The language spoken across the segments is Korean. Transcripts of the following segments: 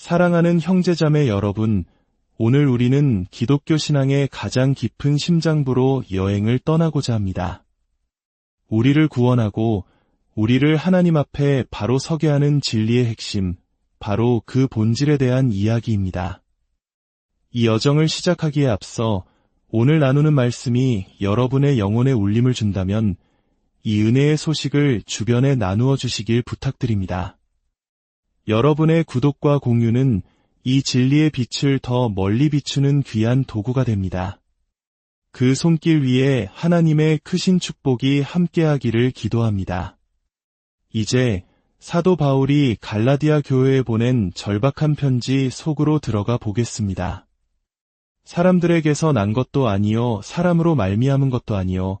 사랑하는 형제자매 여러분, 오늘 우리는 기독교 신앙의 가장 깊은 심장부로 여행을 떠나고자 합니다. 우리를 구원하고 우리를 하나님 앞에 바로 서게 하는 진리의 핵심, 바로 그 본질에 대한 이야기입니다. 이 여정을 시작하기에 앞서 오늘 나누는 말씀이 여러분의 영혼에 울림을 준다면 이 은혜의 소식을 주변에 나누어 주시길 부탁드립니다. 여러분의 구독과 공유는 이 진리의 빛을 더 멀리 비추는 귀한 도구가 됩니다. 그 손길 위에 하나님의 크신 축복이 함께하기를 기도합니다. 이제 사도 바울이 갈라디아 교회에 보낸 절박한 편지 속으로 들어가 보겠습니다. 사람들에게서 난 것도 아니요 사람으로 말미암은 것도 아니요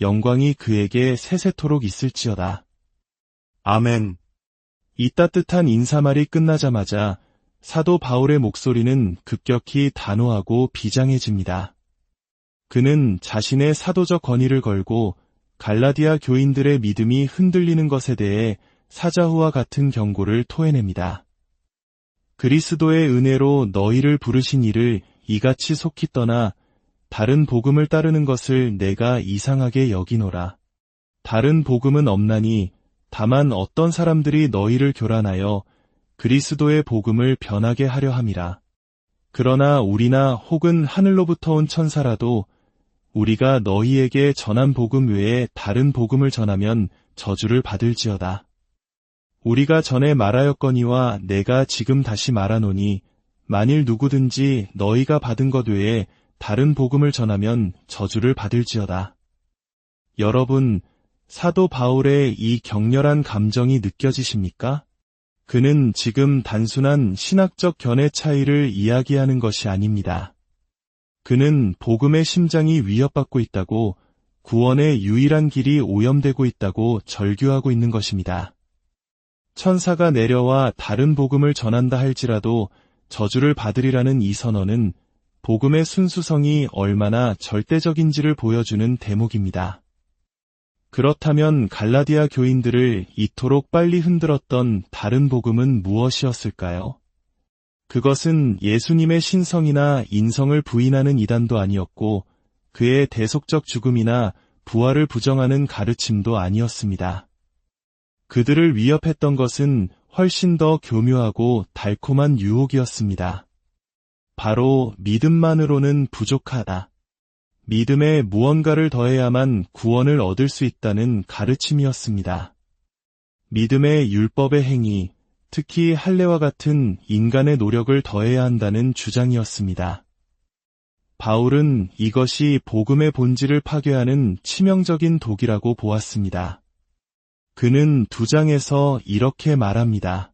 영광이 그에게 세세토록 있을지어다. 아멘. 이 따뜻한 인사말이 끝나자마자 사도 바울의 목소리는 급격히 단호하고 비장해집니다. 그는 자신의 사도적 권위를 걸고 갈라디아 교인들의 믿음이 흔들리는 것에 대해 사자후와 같은 경고를 토해냅니다. 그리스도의 은혜로 너희를 부르신 이를 이같이 속히 떠나 다른 복음을 따르는 것을 내가 이상하게 여기노라. 다른 복음은 없나니 다만 어떤 사람들이 너희를 교란하여 그리스도의 복음을 변하게 하려 함이라. 그러나 우리나 혹은 하늘로부터 온 천사라도 우리가 너희에게 전한 복음 외에 다른 복음을 전하면 저주를 받을지어다. 우리가 전에 말하였거니와 내가 지금 다시 말하노니 만일 누구든지 너희가 받은 것 외에 다른 복음을 전하면 저주를 받을지어다. 여러분, 사도 바울의 이 격렬한 감정이 느껴지십니까? 그는 지금 단순한 신학적 견해 차이를 이야기하는 것이 아닙니다. 그는 복음의 심장이 위협받고 있다고 구원의 유일한 길이 오염되고 있다고 절규하고 있는 것입니다. 천사가 내려와 다른 복음을 전한다 할지라도 저주를 받으리라는 이 선언은 복음의 순수성이 얼마나 절대적인지를 보여주는 대목입니다. 그렇다면 갈라디아 교인들을 이토록 빨리 흔들었던 다른 복음은 무엇이었을까요? 그것은 예수님의 신성이나 인성을 부인하는 이단도 아니었고 그의 대속적 죽음이나 부활을 부정하는 가르침도 아니었습니다. 그들을 위협했던 것은 훨씬 더 교묘하고 달콤한 유혹이었습니다. 바로 믿음만으로는 부족하다. 믿음에 무언가를 더해야만 구원을 얻을 수 있다는 가르침이었습니다. 믿음의 율법의 행위, 특히 할례와 같은 인간의 노력을 더해야 한다는 주장이었습니다. 바울은 이것이 복음의 본질을 파괴하는 치명적인 독이라고 보았습니다. 그는 두 장에서 이렇게 말합니다.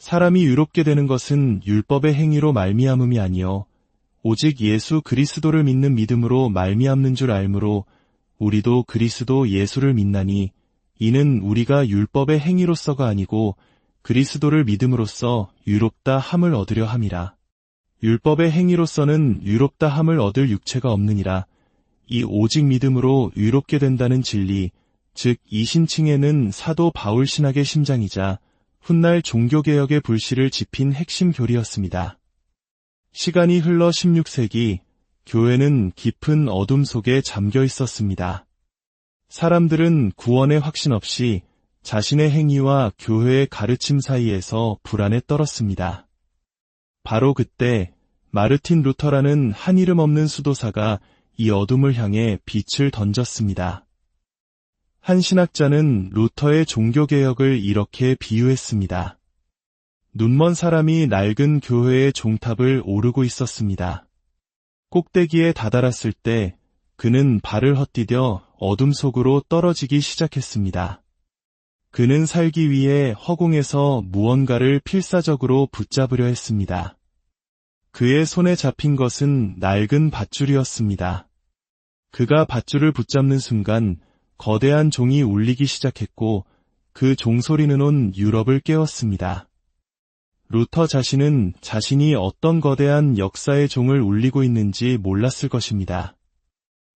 사람이 유롭게 되는 것은 율법의 행위로 말미암음이 아니요 오직 예수 그리스도를 믿는 믿음으로 말미암는 줄 알므로 우리도 그리스도 예수를 믿나니 이는 우리가 율법의 행위로서가 아니고 그리스도를 믿음으로써 유롭다 함을 얻으려 함이라. 율법의 행위로서는 유롭다 함을 얻을 육체가 없느니라. 이 오직 믿음으로 유롭게 된다는 진리, 즉 이신층에는 사도 바울 신학의 심장이자 훗날 종교개혁의 불씨를 지핀 핵심 교리였습니다. 시간이 흘러 16세기, 교회는 깊은 어둠 속에 잠겨 있었습니다. 사람들은 구원의 확신 없이 자신의 행위와 교회의 가르침 사이에서 불안에 떨었습니다. 바로 그때 마르틴 루터라는 한 이름 없는 수도사가 이 어둠을 향해 빛을 던졌습니다. 한 신학자는 루터의 종교개혁을 이렇게 비유했습니다. 눈먼 사람이 낡은 교회의 종탑을 오르고 있었습니다. 꼭대기에 다다랐을 때 그는 발을 헛디뎌 어둠 속으로 떨어지기 시작했습니다. 그는 살기 위해 허공에서 무언가를 필사적으로 붙잡으려 했습니다. 그의 손에 잡힌 것은 낡은 밧줄이었습니다. 그가 밧줄을 붙잡는 순간 거대한 종이 울리기 시작했고 그 종소리는 온 유럽을 깨웠습니다. 루터 자신은 자신이 어떤 거대한 역사의 종을 울리고 있는지 몰랐을 것입니다.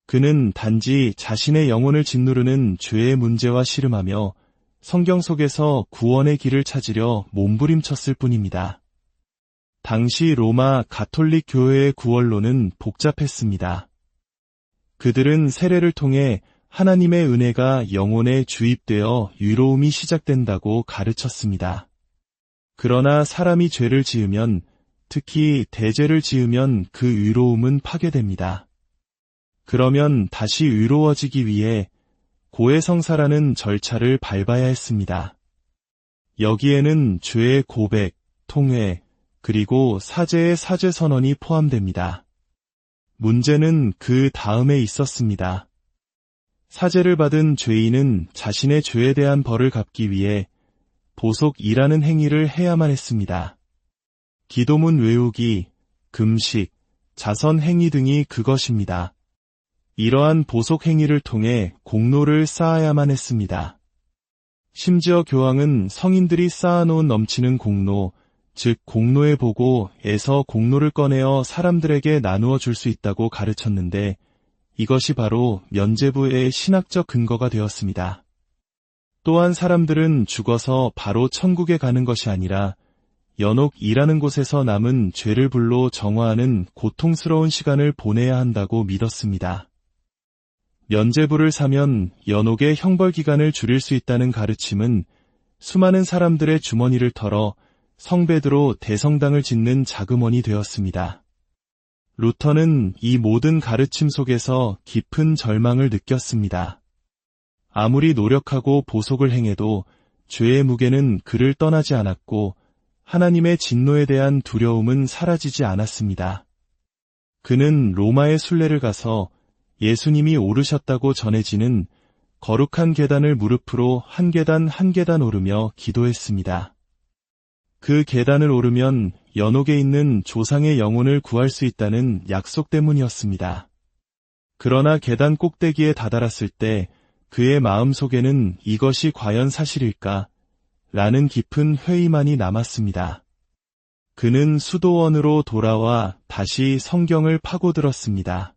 그는 단지 자신의 영혼을 짓누르는 죄의 문제와 씨름하며 성경 속에서 구원의 길을 찾으려 몸부림쳤을 뿐입니다. 당시 로마 가톨릭 교회의 구원론은 복잡했습니다. 그들은 세례를 통해 하나님의 은혜가 영혼에 주입되어 유로움이 시작된다고 가르쳤습니다. 그러나 사람이 죄를 지으면 특히 대죄를 지으면 그 의로움은 파괴됩니다. 그러면 다시 의로워지기 위해 고해성사라는 절차를 밟아야 했습니다. 여기에는 죄의 고백, 통회, 그리고 사제의 사죄 선언이 포함됩니다. 문제는 그 다음에 있었습니다. 사죄를 받은 죄인은 자신의 죄에 대한 벌을 갚기 위해 보속이라는 행위를 해야만 했습니다. 기도문 외우기, 금식, 자선 행위 등이 그것입니다. 이러한 보속 행위를 통해 공로를 쌓아야만 했습니다. 심지어 교황은 성인들이 쌓아놓은 넘치는 공로, 즉 공로의 보고에서 공로를 꺼내어 사람들에게 나누어 줄 수 있다고 가르쳤는데 이것이 바로 면제부의 신학적 근거가 되었습니다. 또한 사람들은 죽어서 바로 천국에 가는 것이 아니라 연옥이라는 곳에서 남은 죄를 불로 정화하는 고통스러운 시간을 보내야 한다고 믿었습니다. 면제부를 사면 연옥의 형벌 기간을 줄일 수 있다는 가르침은 수많은 사람들의 주머니를 털어 성베드로 대성당을 짓는 자금원이 되었습니다. 루터는 이 모든 가르침 속에서 깊은 절망을 느꼈습니다. 아무리 노력하고 보속을 행해도 죄의 무게는 그를 떠나지 않았고 하나님의 진노에 대한 두려움은 사라지지 않았습니다. 그는 로마의 순례를 가서 예수님이 오르셨다고 전해지는 거룩한 계단을 무릎으로 한 계단 한 계단 오르며 기도했습니다. 그 계단을 오르면 연옥에 있는 조상의 영혼을 구할 수 있다는 약속 때문이었습니다. 그러나 계단 꼭대기에 다다랐을 때 그의 마음속에는 이것이 과연 사실일까? 라는 깊은 회의만이 남았습니다. 그는 수도원으로 돌아와 다시 성경을 파고들었습니다.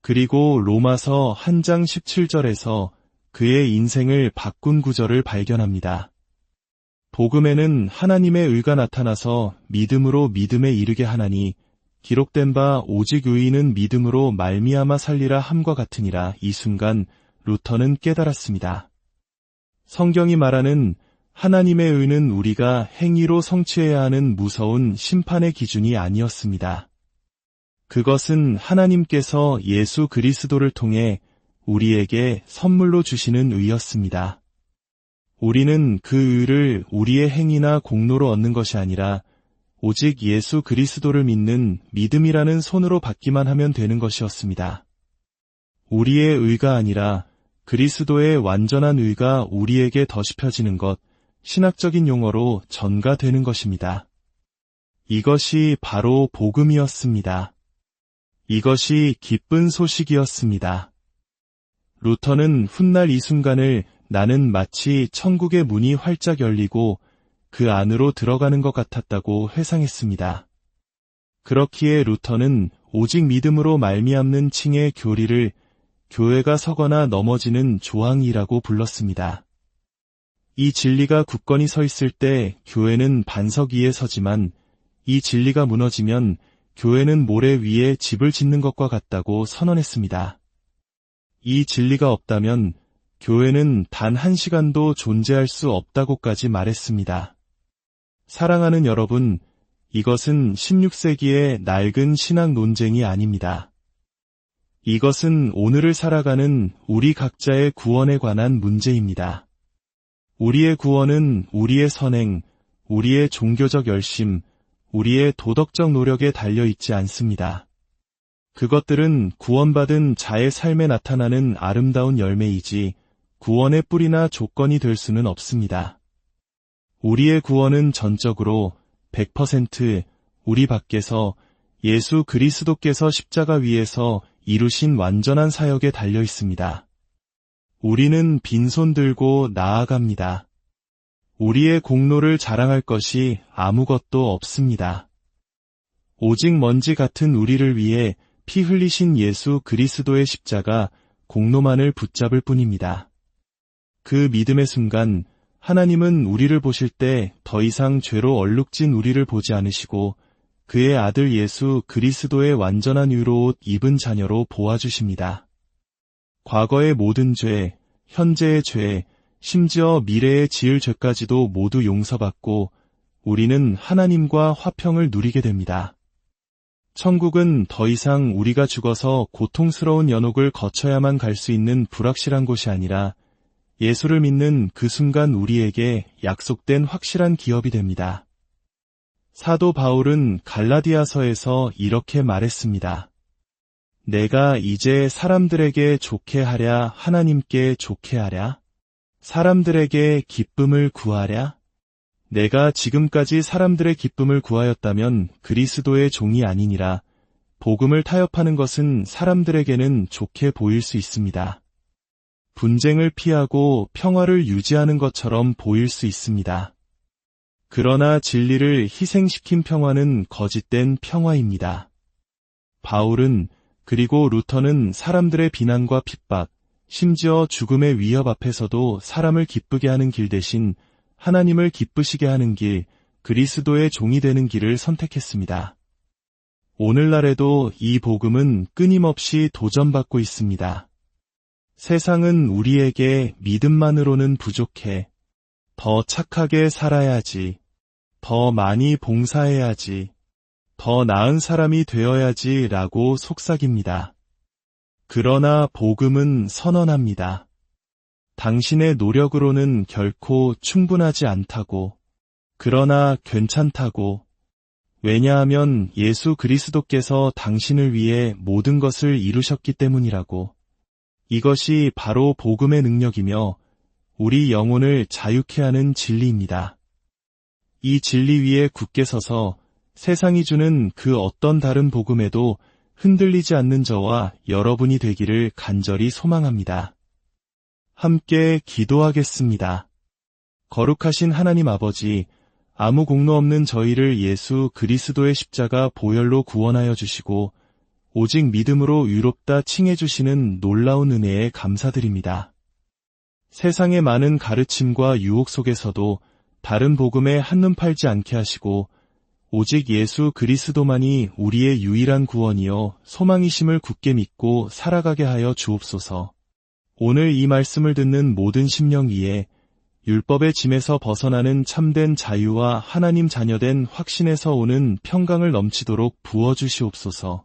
그리고 로마서 한 장 17절에서 그의 인생을 바꾼 구절을 발견합니다. 복음에는 하나님의 의가 나타나서 믿음으로 믿음에 이르게 하나니 기록된 바 오직 의인은 믿음으로 말미암아 살리라 함과 같으니라 이 순간 루터는 깨달았습니다. 성경이 말하는 하나님의 의는 우리가 행위로 성취해야 하는 무서운 심판의 기준이 아니었습니다. 그것은 하나님께서 예수 그리스도를 통해 우리에게 선물로 주시는 의였습니다. 우리는 그 의를 우리의 행위나 공로로 얻는 것이 아니라 오직 예수 그리스도를 믿는 믿음이라는 손으로 받기만 하면 되는 것이었습니다. 우리의 의가 아니라 그리스도의 완전한 의가 우리에게 더시펴지는 것, 신학적인 용어로 전가되는 것입니다. 이것이 바로 복음이었습니다. 이것이 기쁜 소식이었습니다. 루터는 훗날 이 순간을 나는 마치 천국의 문이 활짝 열리고 그 안으로 들어가는 것 같았다고 회상했습니다. 그렇기에 루터는 오직 믿음으로 말미암는 칭의 교리를 교회가 서거나 넘어지는 조항이라고 불렀습니다. 이 진리가 굳건히 서 있을 때 교회는 반석 위에 서지만 이 진리가 무너지면 교회는 모래 위에 집을 짓는 것과 같다고 선언했습니다. 이 진리가 없다면 교회는 단 한 시간도 존재할 수 없다고까지 말했습니다. 사랑하는 여러분, 이것은 16세기의 낡은 신학 논쟁이 아닙니다. 이것은 오늘을 살아가는 우리 각자의 구원에 관한 문제입니다. 우리의 구원은 우리의 선행, 우리의 종교적 열심, 우리의 도덕적 노력에 달려 있지 않습니다. 그것들은 구원받은 자의 삶에 나타나는 아름다운 열매이지 구원의 뿌리나 조건이 될 수는 없습니다. 우리의 구원은 전적으로 100% 우리 밖에서 예수 그리스도께서 십자가 위에서 이루신 완전한 사역에 달려 있습니다. 우리는 빈손 들고 나아갑니다. 우리의 공로를 자랑할 것이 아무것도 없습니다. 오직 먼지 같은 우리를 위해 피 흘리신 예수 그리스도의 십자가 공로만을 붙잡을 뿐입니다. 그 믿음의 순간 하나님은 우리를 보실 때 더 이상 죄로 얼룩진 우리를 보지 않으시고 그의 아들 예수 그리스도의 완전한 옷 입은 자녀로 보아주십니다. 과거의 모든 죄, 현재의 죄, 심지어 미래에 지을 죄까지도 모두 용서받고 우리는 하나님과 화평을 누리게 됩니다. 천국은 더 이상 우리가 죽어서 고통스러운 연옥을 거쳐야만 갈 수 있는 불확실한 곳이 아니라 예수를 믿는 그 순간 우리에게 약속된 확실한 기업이 됩니다. 사도 바울은 갈라디아서에서 이렇게 말했습니다. 내가 이제 사람들에게 좋게 하랴 하나님께 좋게 하랴 사람들에게 기쁨을 구하랴 내가 지금까지 사람들의 기쁨을 구하였다면 그리스도의 종이 아니니라 복음을 타협하는 것은 사람들에게는 좋게 보일 수 있습니다. 분쟁을 피하고 평화를 유지하는 것처럼 보일 수 있습니다. 그러나 진리를 희생시킨 평화는 거짓된 평화입니다. 바울은 그리고 루터는 사람들의 비난과 핍박, 심지어 죽음의 위협 앞에서도 사람을 기쁘게 하는 길 대신 하나님을 기쁘시게 하는 길, 그리스도의 종이 되는 길을 선택했습니다. 오늘날에도 이 복음은 끊임없이 도전받고 있습니다. 세상은 우리에게 믿음만으로는 부족해. 더 착하게 살아야지. 더 많이 봉사해야지. 더 나은 사람이 되어야지 라고 속삭입니다. 그러나 복음은 선언합니다. 당신의 노력으로는 결코 충분하지 않다고. 그러나 괜찮다고. 왜냐하면 예수 그리스도께서 당신을 위해 모든 것을 이루셨기 때문이라고. 이것이 바로 복음의 능력이며 우리 영혼을 자유케 하는 진리입니다. 이 진리 위에 굳게 서서 세상이 주는 그 어떤 다른 복음에도 흔들리지 않는 저와 여러분이 되기를 간절히 소망합니다. 함께 기도하겠습니다. 거룩하신 하나님 아버지, 아무 공로 없는 저희를 예수 그리스도의 십자가 보혈로 구원하여 주시고 오직 믿음으로 유롭다 칭해 주시는 놀라운 은혜에 감사드립니다. 세상의 많은 가르침과 유혹 속에서도 다른 복음에 한눈 팔지 않게 하시고 오직 예수 그리스도만이 우리의 유일한 구원이요 소망이심을 굳게 믿고 살아가게 하여 주옵소서. 오늘 이 말씀을 듣는 모든 심령 위에 율법의 짐에서 벗어나는 참된 자유와 하나님 자녀된 확신에서 오는 평강을 넘치도록 부어주시옵소서.